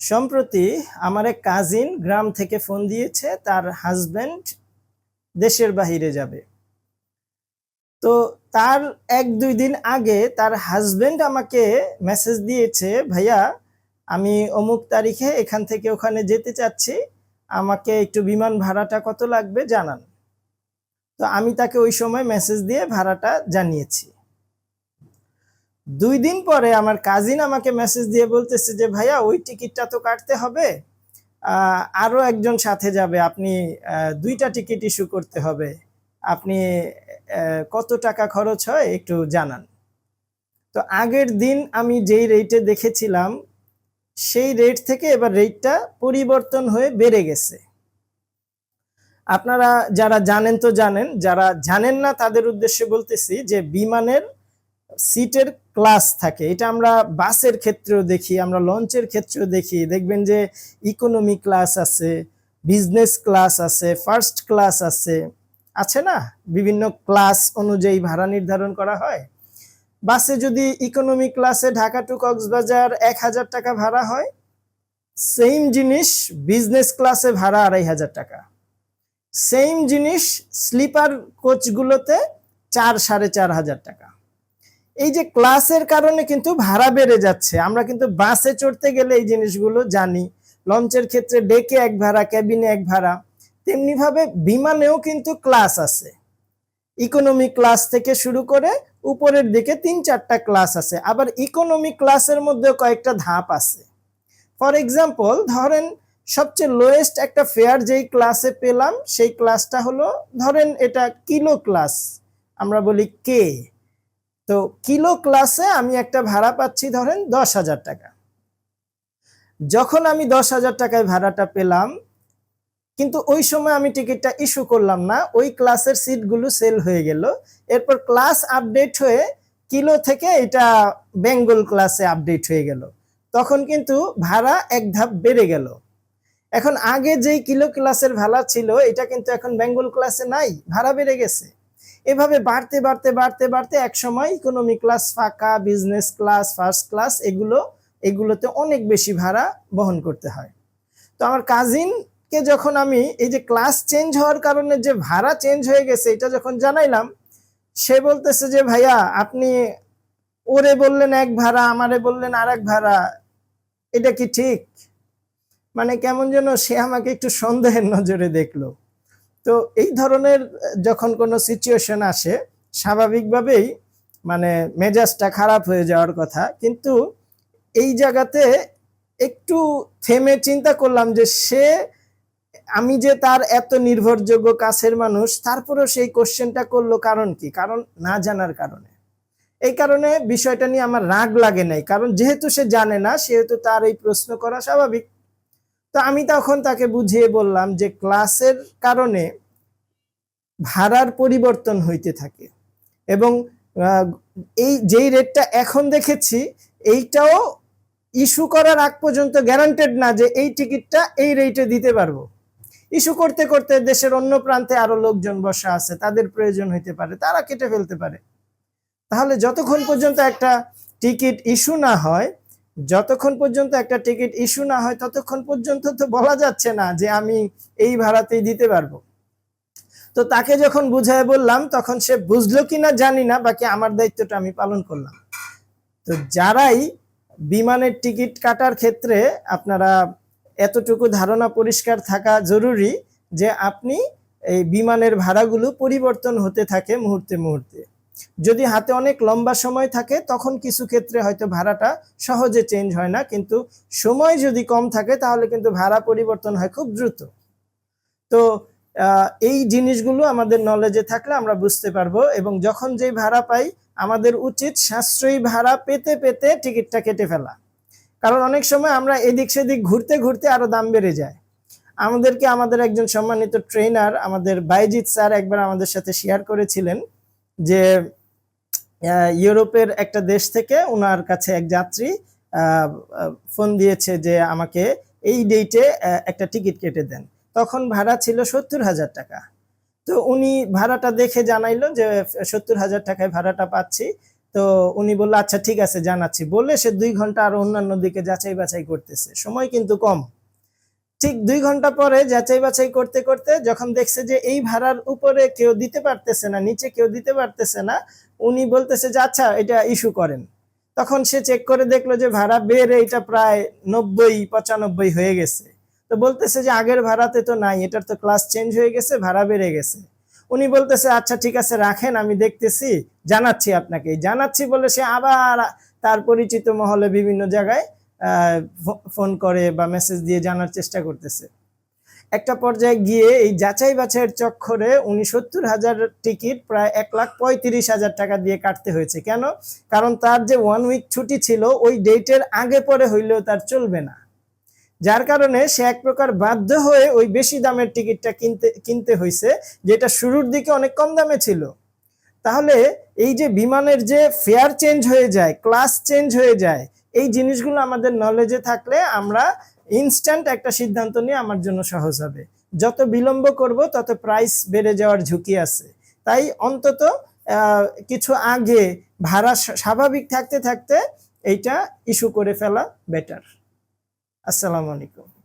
সম্প্রতি আমার এক কাজিন গ্রাম থেকে ফোন দিয়েছে, তার হাজবেন্ড দেশের বাহিরে যাবে। তো তার এক দুই দিন আগে তার হাজবেন্ড আমাকে মেসেজ দিয়েছে, ভাইয়া, আমি অমুক তারিখে এখান থেকে ওখানে যেতে চাচ্ছি, আমাকে একটু বিমান ভাড়াটা কত লাগবে জানান। তো আমি তাকে ওই সময় মেসেজ দিয়ে ভাড়াটা জানিয়েছি। দুই দিন পরে আমার কাজিন আমাকে মেসেজ দিয়ে বলতেছে যে, ভাইয়া, ওই টিকিটটা তো কাটতে হবে। আরও একজন সাথে যাবে। আপনি দুইটা টিকিট ইস্যু করতে হবে। আপনি কত টাকা খরচ হয় একটু জানান। তো আগের দিন আমি যেই রেটে দেখেছিলাম, সেই রেট থেকে এবার রেটটা পরিবর্তন হয়ে বেড়ে গেছে। আপনারা যারা জানেন তো জানেন, যারা জানেন না তাদের উদ্দেশ্যে বলতেছি যে, বিমানের সিটের ক্লাস থাকে। এটা আমরা বাসের ক্ষেত্রেও দেখি, আমরা লঞ্চের ক্ষেত্রেও দেখি। দেখবেন যে ইকোনমি ক্লাস আছে বিজনেস ক্লাস আছে ফার্স্ট ক্লাস আছে। আছে না? বিভিন্ন ক্লাস অনুযায়ী ভাড়া নির্ধারণ করা হয়। বাসে যদি ইকোনমি ক্লাসে ঢাকা টু কক্সবাজার এক হাজার টাকা ভাড়া হয় সেম জিনিস বিজনেস ক্লাসে ভাড়া আড়াই হাজার টাকা। সেম জিনিস স্লিপার কোচগুলোতে চার, সাড়ে চার হাজার টাকা। এই যে ক্লাসের কারণে কিন্তু ভাড়া বেড়ে যাচ্ছে। আমরা কিন্তু বাসে চড়তে গেলে এই জিনিসগুলো জানি। লঞ্চের ক্ষেত্রে ডেকে এক ভাড়া ক্যাবিনে এক ভাড়া। তেমনি ভাবে বিমানেও কিন্তু ক্লাস আছে। ইকোনমি ক্লাস থেকে শুরু করে উপরের দিকে তিন চারটা ক্লাস আছে। আবার ইকোনমি ক্লাসের মধ্যে কয়েকটা ধাপ আছে। ফর এক্সাম্পল ধরেন সবচেয়ে লোয়েস্ট একটা ফেয়ার যেই ক্লাসে পেলাম, সেই ক্লাসটা হলো ধরেন এটা কিলো ক্লাস আমরা বলি কে তো কিলো ক্লাসে আমি একটা ভাড়া পাচ্ছি ধরেন দশ হাজার টাকা। যখন আমি দশ হাজার টাকায় ভাড়াটা পেলাম, কিন্তু ওই সময় আমি টিকিটটা ইস্যু করলাম না, ওই ক্লাসের সিটগুলো সেল হয়ে গেল। এরপর ক্লাস আপডেট হয়ে কিলো থেকে এটা বেঙ্গল ক্লাসে আপডেট হয়ে গেল। তখন কিন্তু ভাড়া এক ধাপ বেড়ে গেল। এখন আগে যেই কিলো ক্লাসের ভাড়া ছিল, এটা কিন্তু এখন বেঙ্গল ক্লাসে নাই, ভাড়া বেড়ে গেছে। এভাবে বাড়তে বাড়তে বাড়তে বাড়তে এক সময় ইকোনমি ক্লাস ফাঁকা বিজনেস ক্লাস ফার্স্ট ক্লাস এগুলো, এগুলোতে অনেক বেশি ভাড়া বহন করতে হয়। তো আমার কাজিনকে যখন আমি এই যে ক্লাস চেঞ্জ হওয়ার কারণে যে ভাড়া চেঞ্জ হয়ে গেছে, এটা যখন জানাইলাম, সে বলতেছে যে, ভাইয়া, আপনি ওরে বললেন এক ভাড়া, আমারে বললেন আর এক ভাড়া, এটা কি ঠিক? মানে কেমন যেন সে আমাকে একটু সন্দেহের নজরে দেখল। তো এই ধরনের যখন কোনো সিচুয়েশন আসে, স্বাভাবিকভাবেই মানে মেজাজটা খারাপ হয়ে যাওয়ার কথা। কিন্তু এই জায়গাতে একটু থেমে চিন্তা করলাম যে সে, আমি যে তার এত নির্ভরযোগ্য কাছের মানুষ, তারপরেও সেই কোশ্চেনটা করল কারণ কি? কারণ না জানার কারণে। এই কারণে বিষয়টা নিয়ে আমার রাগ লাগে নাই। কারণ যেহেতু সে জানে না, সেহেতু তার এই প্রশ্ন করা স্বাভাবিক। তো আমি তখন তাকে বুঝিয়ে বললাম যে ক্লাসের কারণে ভাড়ার পরিবর্তন হইতে থাকে। এবং এই যেই রেটটা এখন দেখেছি, এইটাও ইস্যু করার আগ পর্যন্ত গ্যারান্টেড না যে এই টিকিটটা এই রেটে দিতে পারব। ইস্যু করতে করতে দেশের অন্য প্রান্তে আরও লোকজন বসা আছে, তাদের প্রয়োজন হইতে পারে, তারা কেটে ফেলতে পারে। তাহলে যতক্ষণ পর্যন্ত একটা টিকিট ইস্যু না হয় যতক্ষণ পর্যন্ত একটা টিকিট ইস্যু না হয়, ততক্ষণ পর্যন্ত তো বলা যাচ্ছে না যে আমি এই ভাড়াতেই দিতে পারব। তো তাকে যখন বুঝায় বললাম, তখন সে বুঝলো কিনা জানি না, বাকি আমার দায়িত্বটা আমি পালন করলাম। তো যারাই বিমানের টিকিট কাটার ক্ষেত্রে আপনারা এতটুকু ধারণা পরিষ্কার থাকা জরুরি যে আপনি এই বিমানের ভাড়াগুলো পরিবর্তন হতে থাকে মুহূর্তে মুহূর্তে। যদি হাতে অনেক লম্বা সময় থাকে, তখন কিছু ক্ষেত্রে হয়তো ভাড়াটা সহজে চেঞ্জ হয় না, কিন্তু সময় যদি কম থাকে, তাহলে কিন্তু ভাড়া পরিবর্তন হয় খুব দ্রুত। তো এই জিনিসগুলো আমাদের নলেজে থাকলে আমরা বুঝতে পারব এবং যখন যেই ভাড়া পাই, আমাদের উচিত সাশ্রয়ী ভাড়া পেতে পেতে টিকিটটা কেটে ফেলা। কারণ অনেক সময় আমরা এদিক সেদিক ঘুরতে ঘুরতে আরও দাম বেড়ে যায়। আমাদেরকে আমাদের একজন সম্মানিত ট্রেনার আমাদের বাইজিৎ স্যার একবার আমাদের সাথে শেয়ার করেছিলেন। যে ইউরোপের একটা দেশ থেকে ওনার কাছে এক যাত্রী ফোন দিয়েছে যে আমাকে এই ডেটে একটা টিকিট কেটে দেন। তখন ভাড়া ছিল সত্তর হাজার টাকা। তো উনি ভাড়াটা দেখে জানাইলো যে, সত্তর হাজার টাকায় ভাড়াটা পাচ্ছি। তো উনি বলল আচ্ছা ঠিক আছে, জানাচ্ছি। বলে সে দুই ঘণ্টা আর অন্যান্য দিকে যাচাই বাছাই করতেছে। সময় কিন্তু কম। ঠিক দুই ঘণ্টা পরে যাচাই বাছাই করতে করতে যখন দেখছে যে এই ভাড়ার উপরে কেউ দিতে পারতেছে না, নিচে কেউ দিতে পারতেছে না, উনি বলতেছে যে আচ্ছা এটা ইস্যু করেন। তখন সে চেক করে দেখল যে ভাড়া বেড়ে এটা প্রায় নব্বই, পঁচানব্বই হয়ে গেছে। তো বলতেছে যে আগের ভাড়াতে তো নাই, এটার তো ক্লাস চেঞ্জ হয়ে গেছে, ভাড়া বেড়ে গেছে। উনি বলতেছে আচ্ছা ঠিক আছে, রাখেন, আমি দেখতেছি, জানাচ্ছি আপনাকে। জানাচ্ছি বলে সে আবার তার পরিচিত মহলে বিভিন্ন জায়গায় ফোন করে বা মেসেজ দিয়ে জানার চেষ্টা করতেছে। একটা পর্যায়ে গিয়ে এই যাচাই বাছাইয়ের চক্করে উনি সত্তর হাজার টিকিট প্রায় এক লাখ পঁয়ত্রিশ হাজার টাকা দিয়ে কাটতে হয়েছে। কেন? কারণ তার যে ওয়ান উইক ছুটি ছিল, ওই ডেটের আগে পরে হইলেও তার চলবে না। যার কারণে সে এক প্রকার বাধ্য হয়ে ওই বেশি দামের টিকিটটা কিনতে কিনতে হয়েছে যেটা শুরুর দিকে অনেক কম দামে ছিল। তাহলে এই যে বিমানের যে ফেয়ার চেঞ্জ হয়ে যায় ক্লাস চেঞ্জ হয়ে যায় এই জিনিসগুলো আমাদের নলেজে থাকলে আমরা ইনস্ট্যান্ট একটা সিদ্ধান্ত নিয়ে আমার জন্য সহজ হবে। যত বিলম্ব করব, তত প্রাইস বেড়ে যাওয়ার ঝুঁকি আছে। তাই অন্তত কিছু আগে ভাড়া স্বাভাবিক থাকতে থাকতে এইটা ইস্যু করে ফেলা বেটার আসসালামু আলাইকুম।